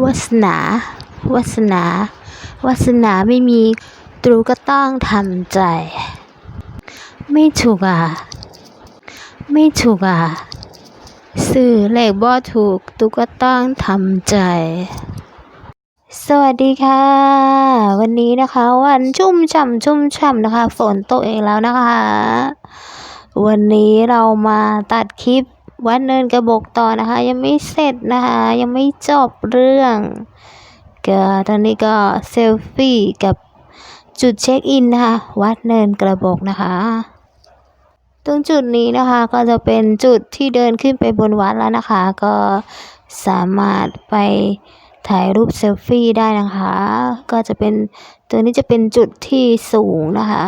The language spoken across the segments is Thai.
วาสนาวาสนาวาสนาไม่มีตรูก็ต้องทำใจ ไม่ถูกอะ ไม่ถูกอะ สื่อเลขบ่ถูกตุก็ต้องทำใจ สวัสดีค่ะ วันนี้นะคะ วันชุ่มฉ่ำชุ่มฉ่ำนะคะ ฝนตกเองแล้วนะคะ วันนี้เรามาตัดคลิป วัดเนินกระบอกต่อนะคะ ยังไม่เสร็จนะคะ ยังไม่จบเรื่องก็ตอนนี้ก็เซลฟี่กับจุดเช็คอินนะคะวัดเนินกระบอกนะคะ ตรงจุดนี้นะคะก็จะเป็นจุดที่เดินขึ้นไปบนวัดแล้วนะคะ ก็สามารถไปถ่ายรูปเซลฟี่ได้นะคะ ก็จะเป็นตัวนี้จะเป็นจุดที่สูงนะคะ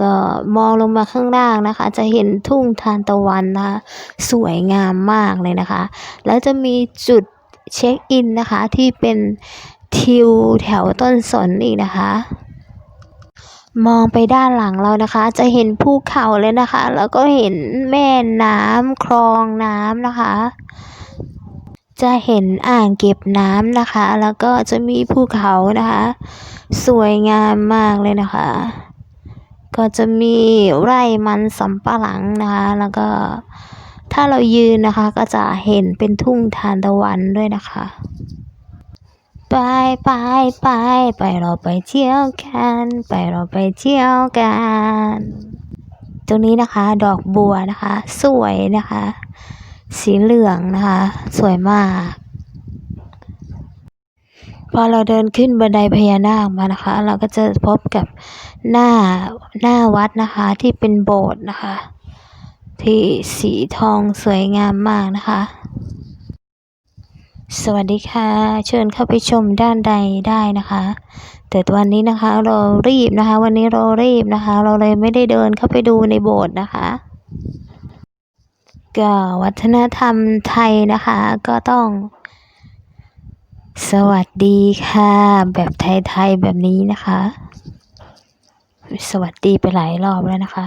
ก็มองลงมาข้างล่างนะคะ จะเห็นทุ่งทานตะวันนะคะสวยงามมากเลยนะคะ แล้วจะมีจุดเช็คอินนะคะที่เป็นทิวแถวต้นสนอีกนะคะ มองไปด้านหลังเรานะคะ จะเห็นภูเขาเลยนะคะ แล้วก็เห็นแม่น้ำคลองน้ำนะคะ จะเห็นอ่างเก็บน้ำนะคะ แล้วก็จะมีภูเขานะคะ สวยงามมากเลยนะคะ ก็จะมีไร่มันสำปะหลังนะคะ แล้วก็ถ้าเรายืนนะคะก็จะเห็นเป็นทุ่งทานตะวันด้วยนะคะ ไปไปไปไปเราไปเที่ยวกัน ไปเราไปเที่ยวกัน ตรงนี้นะคะดอกบัวนะคะ สวยนะคะ สีเหลืองนะคะ สวยมาก พอเราเดินขึ้นบันไดพญานาคมานะคะ เราก็จะพบกับหน้าหน้าวัดนะคะที่เป็นโบสถ์นะคะ ที่สีทองสวยงามมากนะคะ สวัสดีค่ะ เชิญเข้าไปชมด้านใดได้นะคะ แต่วันนี้นะคะเรารีบนะคะ วันนี้เรารีบนะคะ เราเลยไม่ได้เดินเข้าไปดูในโบสถ์นะคะก็วัฒนธรรมไทยนะคะก็ต้อง สวัสดีค่ะ แบบไทยๆแบบนี้นะคะ สวัสดีไปหลายรอบแล้วนะคะ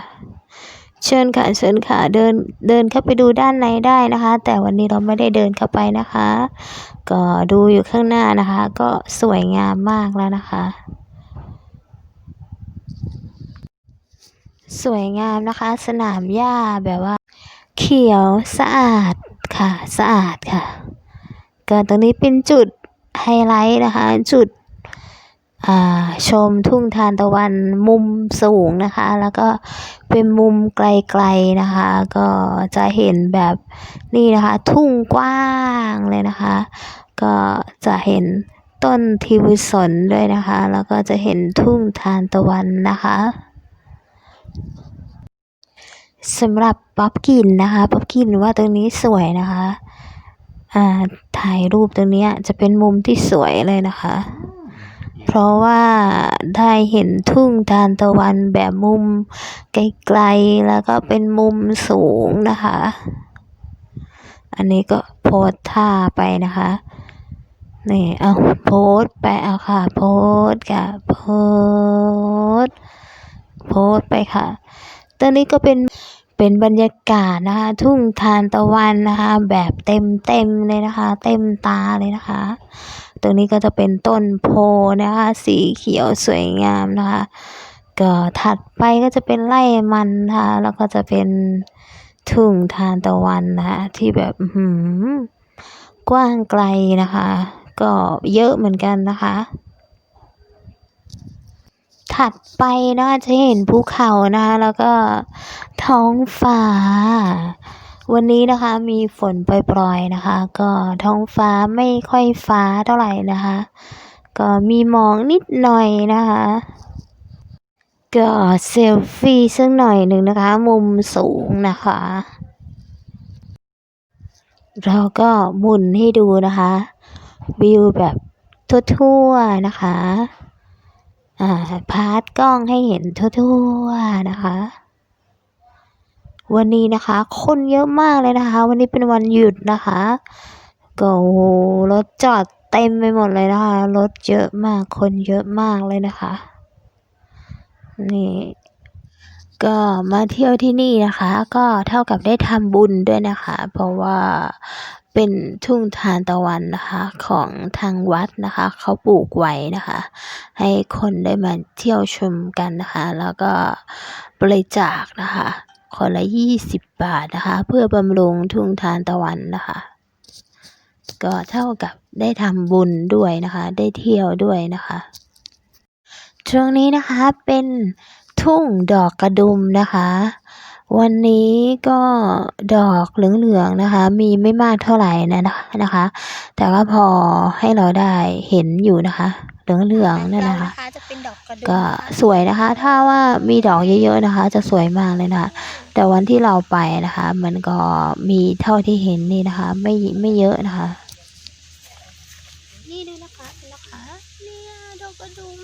เชิญค่ะเชิญค่ะเดินเดินเข้าไปดูด้านในได้นะคะ แต่วันนี้เราไม่ได้เดินเข้าไปนะคะ ก็ดูอยู่ข้างหน้านะคะ ก็สวยงามมากแล้วนะคะ สวยงามนะคะ สนามหญ้าแบบว่า เขียวสะอาดค่ะสะอาดค่ะก็ตรงนี้เป็นจุด ไฮไลท์นะคะ จุดชมทุ่งทานตะวันมุมสูงนะคะ แล้วก็เป็นมุมไกลๆนะคะ ก็จะเห็นแบบนี่นะคะ ทุ่งกว้างเลยนะคะ ก็จะเห็นต้นทิวสนด้วยนะคะ แล้วก็จะเห็นทุ่งทานตะวันนะคะสำหรับป๊อปกินนะคะ ป๊อปกินว่าตรงนี้สวยนะคะ ถ่ายรูปตรงนี้จะเป็นมุมที่สวยเลยนะคะ เพราะว่าได้เห็นทุ่งทานตะวันแบบมุมไกลๆแล้วก็เป็นมุมสูงนะคะ อันนี้ก็โพสท่าไปนะคะนี่เอาโพสไปเอาค่ะโพสค่ะโพสโพสไปค่ะ ตอนนี้ก็เป็น เป็นบรรยากาศนะคะ ทุ่งทานตะวันนะคะ แบบเต็มเต็มเลยนะคะ เต็มตาเลยนะคะ ตรงนี้ก็จะเป็นต้นโพนะคะ สีเขียวสวยงามนะคะ ก็ถัดไปก็จะเป็นไร่มันนะคะ แล้วก็จะเป็นทุ่งทานตะวันนะคะที่แบบหือกว้างไกลนะคะ ก็เยอะเหมือนกันนะคะ ถัดไปนะคะจะเห็นภูเขานะแล้วก็ท้องฟ้า วันนี้นะคะมีฝนปล่อยๆนะคะ ก็ท้องฟ้าไม่ค่อยฟ้าเท่าไหร่นะคะ ก็มีหมอกนิดหน่อยนะคะก็เซลฟี่สักหน่อยหนึ่งนะคะ มุมสูงนะคะ เราก็หมุนให้ดูนะคะ วิวแบบทั่วๆนะคะ พาร์ทกล้องให้เห็นทั่วๆนะคะ วันนี้นะคะ คนเยอะมากเลยนะคะ วันนี้เป็นวันหยุดนะคะก็รถจอดเต็มไปหมดเลยนะคะ รถเยอะมากคนเยอะมากเลยนะคะ นี่ ก็มาเที่ยวที่นี่นะคะ ก็เท่ากับได้ทำบุญด้วยนะคะ เพราะว่าเป็นทุ่งทานตะวันนะคะของทางวัดนะคะ เขาปลูกไว้นะคะ ให้คนได้มาเที่ยวชมกันนะคะ แล้วก็บริจาคนะคะคนละยี่สิบบาทนะคะ เพื่อบำรุงทุ่งทานตะวันนะคะ ก็เท่ากับได้ทำบุญด้วยนะคะ ได้เที่ยวด้วยนะคะ ช่วงนี้นะคะเป็น ทุ่งดอกกระดุมนะคะ วันนี้ก็ดอกเหลืองๆนะคะ มีไม่มากเท่าไหร่นะนะคะ แต่ก็พอให้เราได้เห็นอยู่นะคะ เหลืองๆนั่นนะคะ จะเป็นดอกกระดุมก็นะคะสวยนะคะ ถ้าว่ามีดอกเยอะๆนะคะ จะสวยมากเลยนะคะ แต่วันที่เราไปนะคะ มันก็มีเท่าที่เห็นนี่นะคะ ไม่ไม่เยอะนะคะ นี่ด้วยนะคะนะคะเนี่ยดอกกระดุม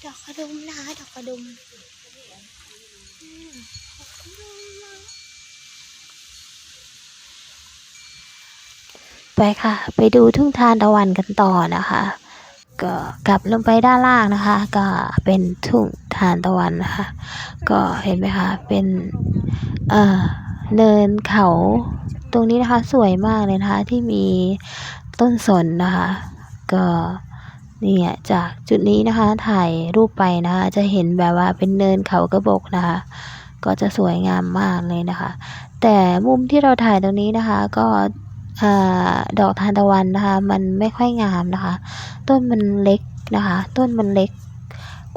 ด อกกระดุมนะคะดอกกระดุมไปค่ะ ไปดูทุ่งทานตะวันกันต่อนะคะ ก็กลับลงไปด้านล่างนะคะ ก็เป็นทุ่งทานตะวันนะคะ ก็เห็นไหมคะเป็นเอ่อเนินเขาตรงนี้นะคะสวยมากเลยนะคะที่มีต้นสนนะคะ ก็ นี่จากจุดนี้นะคะถ่ายรูปไปนะคะจะเห็นแบบว่าเป็นเนินเขากระบอกนะคะ ก็จะสวยงามมากเลยนะคะ แต่มุมที่เราถ่ายตรงนี้นะคะ ก็อดอกทานตะวันนะคะ มันไม่ค่อยงามนะคะ ต้นมันเล็กนะคะ ต้นมันเล็ก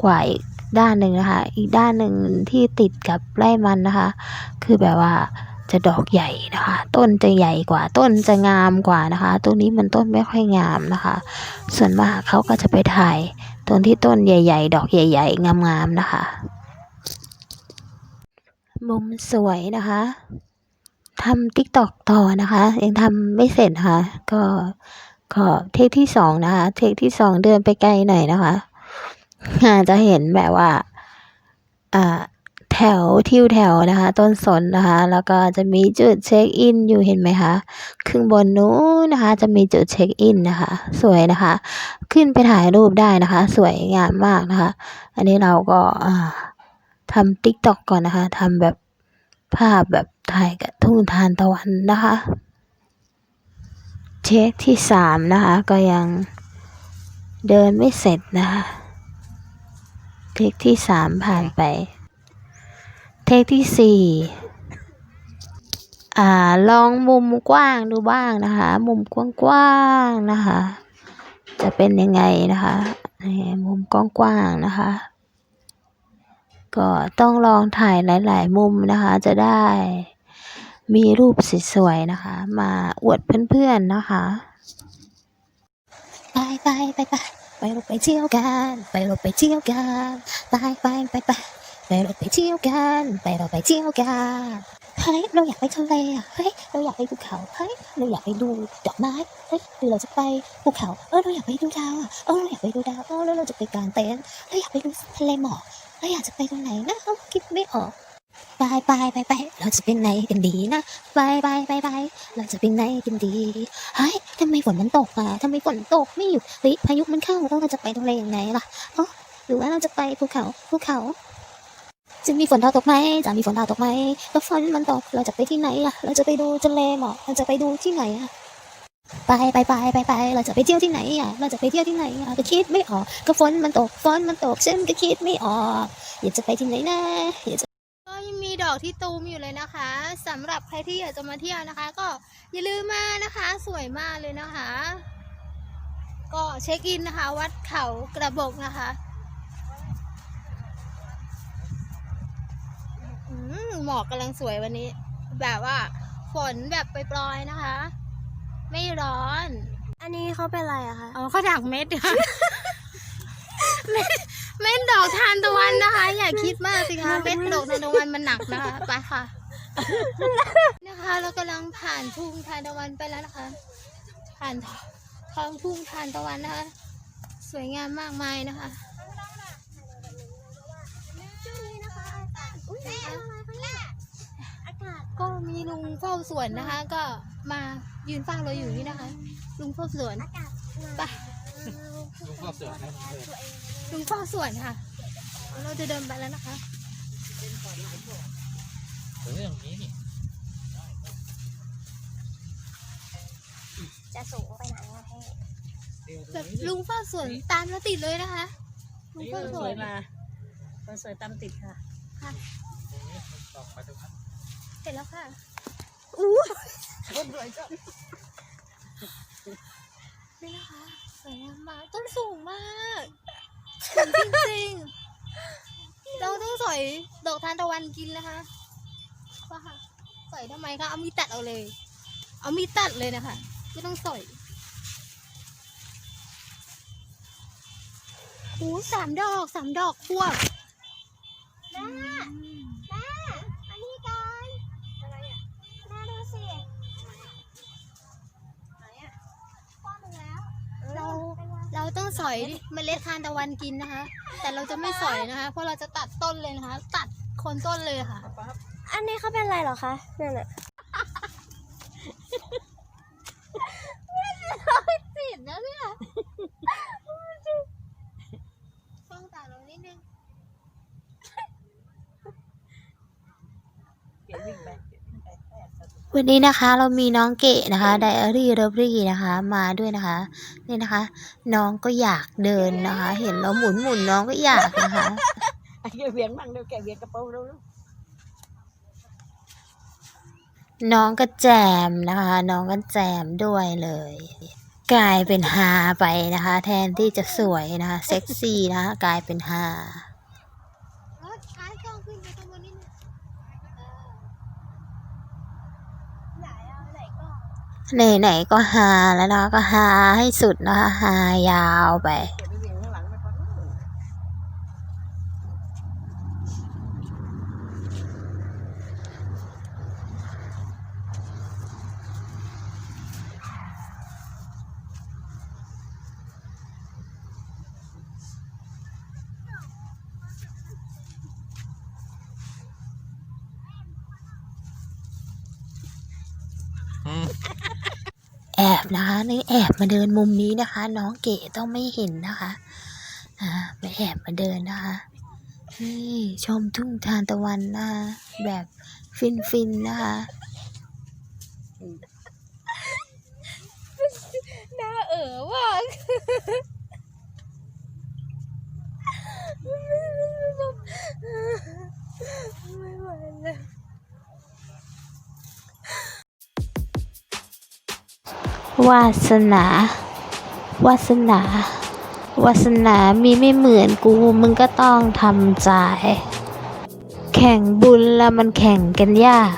กว่าอีกด้านหนึ่งนะคะ อีกด้านหนึ่งที่ติดกับไร่มันนะคะ คือแบบว่า จะดอกใหญ่นะคะ ต้นจะใหญ่กว่าต้นจะงามกว่านะคะ ตรงนี้มันต้นไม่ค่อยงามนะคะ ส่วนมากเขาก็จะไปถ่ายตรงที่ต้นใหญ่ ๆ ดอกใหญ่ ๆ งามๆนะคะมุมสวยนะคะทำติ๊กตอกต่อนะคะ ยังทำไม่เสร็จนะคะก็ก็เทคที่สองนะคะ เทคที่สองเดินไปไกลหน่อยนะคะอาจจะเห็นแบบว่าอ่า แถวทิวแถวนะคะ ต้นสนนะคะ แล้วก็จะมีจุดเช็คอินอยู่เห็นไหมคะข้างบนนู้นนะคะ จะมีจุดเช็คอินนะคะ สวยนะคะ ขึ้นไปถ่ายรูปได้นะคะ สวยงามมากนะคะ อันนี้เราก็ทำติ๊กตอกก่อนนะคะทำแบบภาพแบบถ่ายกับทุ่งทานตะวันนะคะ เช็คที่สามนะคะ ก็ยังเดินไม่เสร็จนะคะเทคที่สามผ่านไป เทคที่สี่อ่าลองมุมกว้างดูบ้างนะคะ มุมกว้างๆนะคะ จะเป็นยังไงนะคะนี่มุมกว้างๆนะคะ ก็ต้องลองถ่ายหลาย ๆ มุมนะคะ จะได้มีรูปสวยๆนะคะ มาอวดเพื่อนๆนะคะไปไปไปไปไปเรไปเที่ยวกัน ไปรไปเที่ยวกันไปไปไปไป ไปเราไปเที่ยวกัน ไปเราไปเที่ยวกัน เฮ้ยเราอยากไปทะเลอะ เฮ้ยเราอยากไปภูเขา เฮ้ยเราอยากไปดูดอกไม้ เฮ้ยหรือเราจะไปภูเขา เออเราอยากไปดูดาวอะ เออเราอยากไปดูดาว เออแล้วเราจะไปกางเต็นท์เราอยากไปดูทะเลหมอกเราอยากจะไปตรงไหนนะเอ้าคิดไม่ออกไปไปไปไปเราจะเป็นไหนกันดีนะไปไปไปไปเราจะเป็นไหนกันดีเฮ้ยทำไมฝนมันตกอะทำไมฝนตกไม่หยุดเฮ้ยพายุมันเข้าแล้วเราจะไปทะเลยังไงล่ะเอ๋อหรือว่าเราจะไปภูเขาภูเขา จะมีฝนดาวตกไหมจะมีฝนดาวตกไหมแล้วฝนมันตกเราจะไปที่ไหนล่ะเราจะไปดูทะเลหมอกเราจะไปดูที่ไหนอะไปไปไปไปไปเราจะไปเที่ยวที่ไหนอะเราจะไปเที่ยวที่ไหนอะก็คิดไม่ออกก็ฝนมันตกฝนมันตกฉันก็คิดไม่ออกอยากจะไปที่ไหนนะอยากจะก็ยังมีดอกที่ตูมอยู่เลยนะคะสำหรับใครที่อยากจะมาเที่ยวนะคะ ก็อย่าลืมมานะคะ สวยมากเลยนะคะ ก็เช็คอินนะคะ วัดเขากระบอกนะคะ อืมหมอกกำลังสวยวันนี้ แบบว่า ฝนแบบปล่อยๆนะคะ ไม่ร้อน อันนี้เขาเป็นอะไรอะคะ อ๋อเขาดักเม็ดค่ะ เม็ดเม็ดดอกทานตะวันนะคะ อย่าคิดมากสิคะ เม็ดดอกทานตะวันมันหนักนะคะ ไปค่ะ นะคะเรากำลังผ่านทุ่งทานตะวันไปแล้วนะคะ ผ่านท้องทุ่งทานตะวันนะคะ สวยงามมากมายนะคะ ก็มีลุงเฝ้าสวนนะคะ ก็มายืนเฝ้าเราอยู่นี่นะคะ ลุงเฝ้าสวนไปลุงพ่อเสือนะเออลุงเฝ้าสวนค่ะ เราจะเดินไปแล้วนะคะเอออย่างนี้นี่จะสูงไปไหนอะพี่เดี๋ยวตรแบบงนี้ลุงเฝ้าสวนตามเราติดเลยนะคะลุงเฝ้าสสววนยมาคนสวยตามติดค่ะตร งนี้ต่อไปตรงนั้นเห็นแล้วค่ะคนสวยก็นี่นะคะสวยงามมากต้นสูงมากสูงจริงๆเราต้องสอยดอกทานตะวันกินนะคะว่าค่ะสอยทำไมคะเอามีดตัดเอาเลย เอามีดตัดเลยนะคะ ไม่ต้องสอยโอ้สามดอกสามดอกควบ แม่แม่อันนี้กันอะไรอะแม่ดูสิไหนอะป้อนหนึ่งแล้ว เรา เรา ต้องสอยเมล็ดทานตะวันกินนะคะ แต่เราจะไม่สอยนะคะ เพราะเราจะตัดต้นเลยนะคะ ตัดโคนต้นเลยค่ะ อันนี้เขาเป็นอะไรเหรอคะนั่นแหละติดนะเนี่ยต้องตัดลงนิดนึง เดี๋ยววิ่งไป วันนี้นะคะเรามีน้องเกดนะคะไดอารี่เรบรี่นะคะมาด้วยนะคะนี่นะคะ น้องก็อยากเดินนะคะ เห็นเราหมุนหมุนๆน้องก็อยากนะคะไอ้แกเวียนมั่งเดี๋ยวแกเวียนกระเป๋าเร็วน้องก็แจมนะคะ น้องก็แจมด้วยเลย กลายเป็นฮาไปนะคะ แทนที่จะสวยนะคะเซ็กซี่นะคะกลายเป็นฮา แล้วช้ายกล้องขึ้นไปข้างบนนิดนึงเออ ไหนอะไหนก็ ไหนๆก็ฮาแล้วนะคะก็ฮาให้สุดนะคะฮายาวไปก่อนนู่น อืม แอบ นะคะนี่แอบมาเดินมุมนี้นะคะ น้องเก๋ต้องไม่เห็นนะคะอ่ามาแอบมาเดินนะคะนี่ชมทุ่งทานตะวันนะคะแบบฟินฟินๆนะคะหน้าเอ๋อว่ะไม่ไหวเลย วาสนา วาสนา วาสนามีไม่เหมือนกูมึงก็ต้องทำใจ แข่งบุญแล้วมันแข่งกันยาก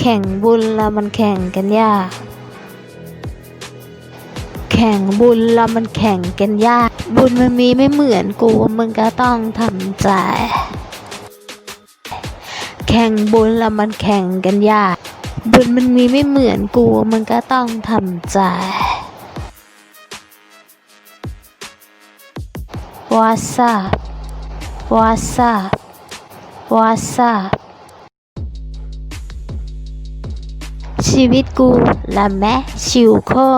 แข่งบุญแล้วมันแข่งกันยาก แข่งบุญแล้วมันแข่งกันยาก บุญมันมีไม่เหมือนกูมึงก็ต้องทำใจ แข่งบุญแล้วมันแข่งกันยาก บุญมันมีไม่เหมือนกูมันก็ต้องทำใจวาซาวาซาวาซาชีวิตกูละแม่ชิวคอ